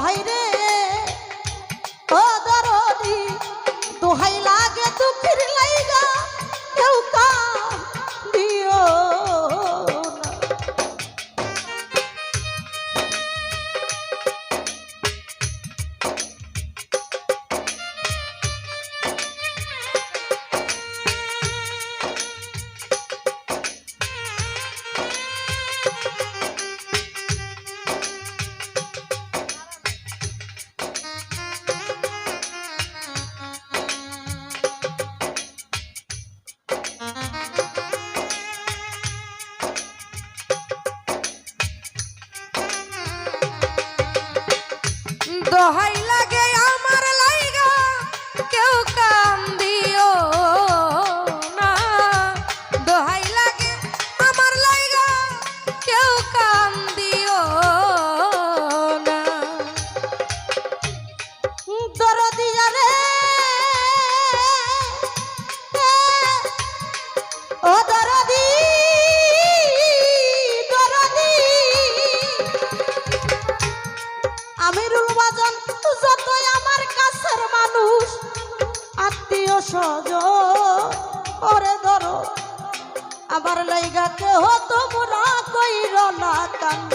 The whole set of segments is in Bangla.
hayret রহাই সজ। ওরে ধরো আবার লাইগা কেহ তোমরা কইর না কান্দ।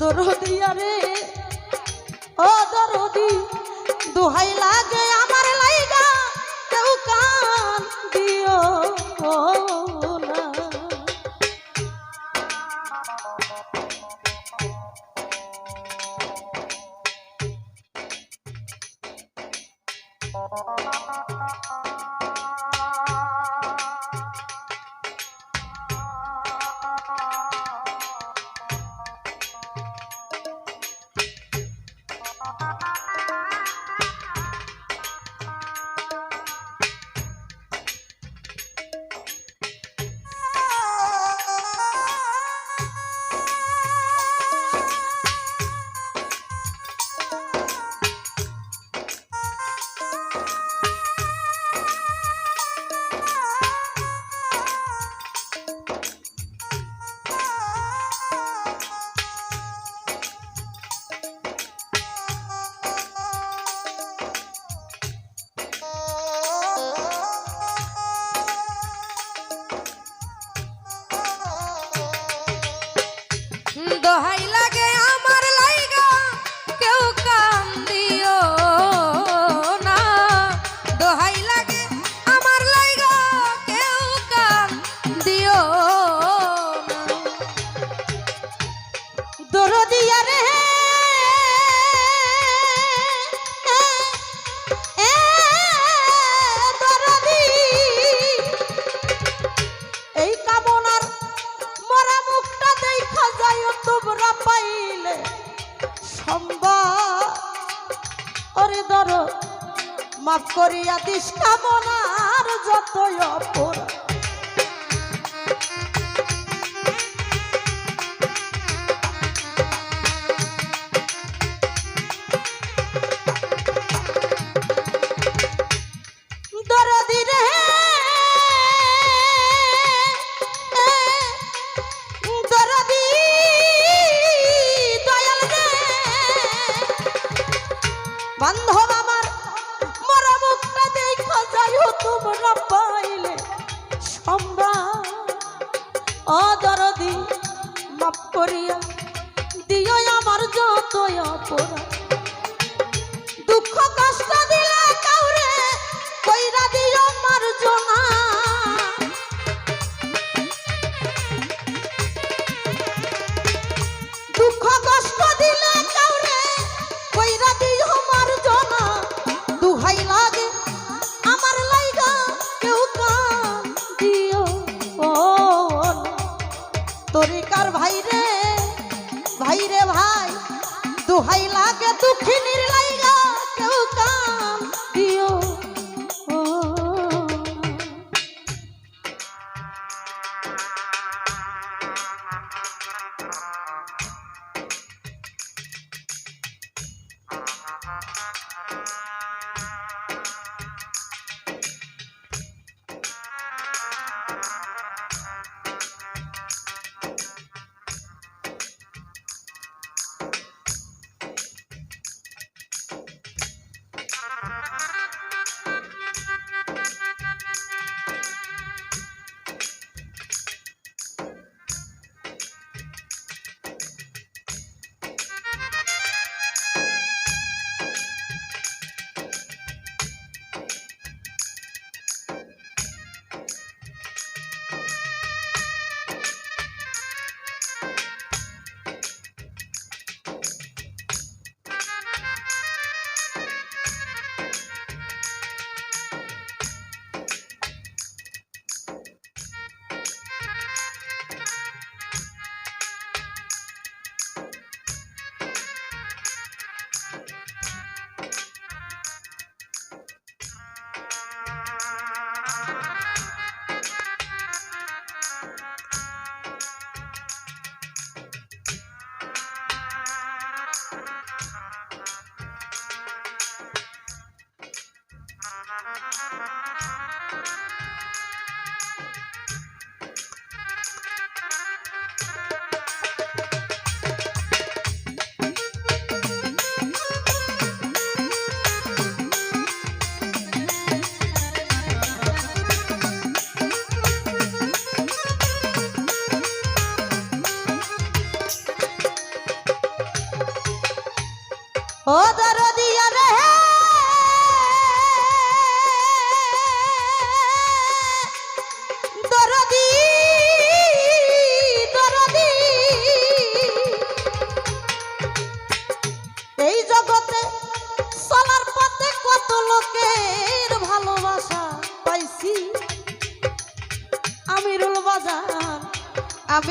দরদি আরে ও দরদি দুহাই লাগে আমার মাফ করিয়া দিস কামনার যতই অপরাধ।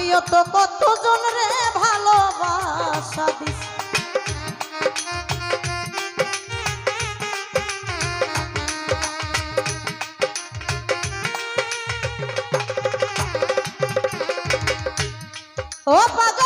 তো কতজন রে ভালোবাসা ও পাগ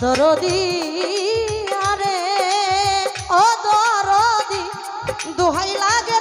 দরদি আরে ও দরদি দোহাই লাগে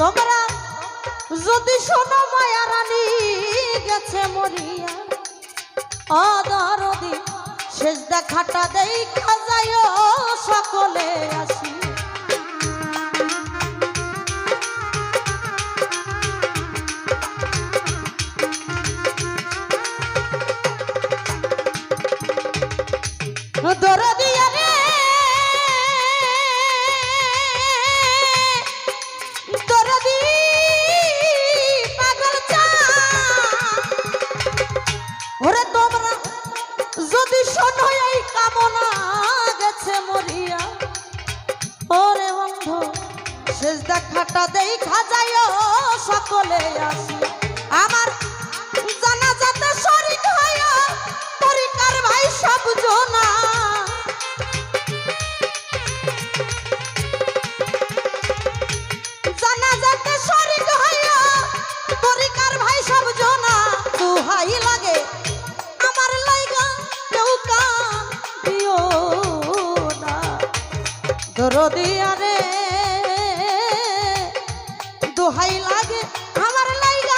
তোমরা যদি শোনো মায়া রানী গেছে মরিয়া। অদরদি শেষ দেখাটা দেই সকলে আসি দরদি দেখা যাই সকলে আসি। দোহাই লাগে আমার লাগে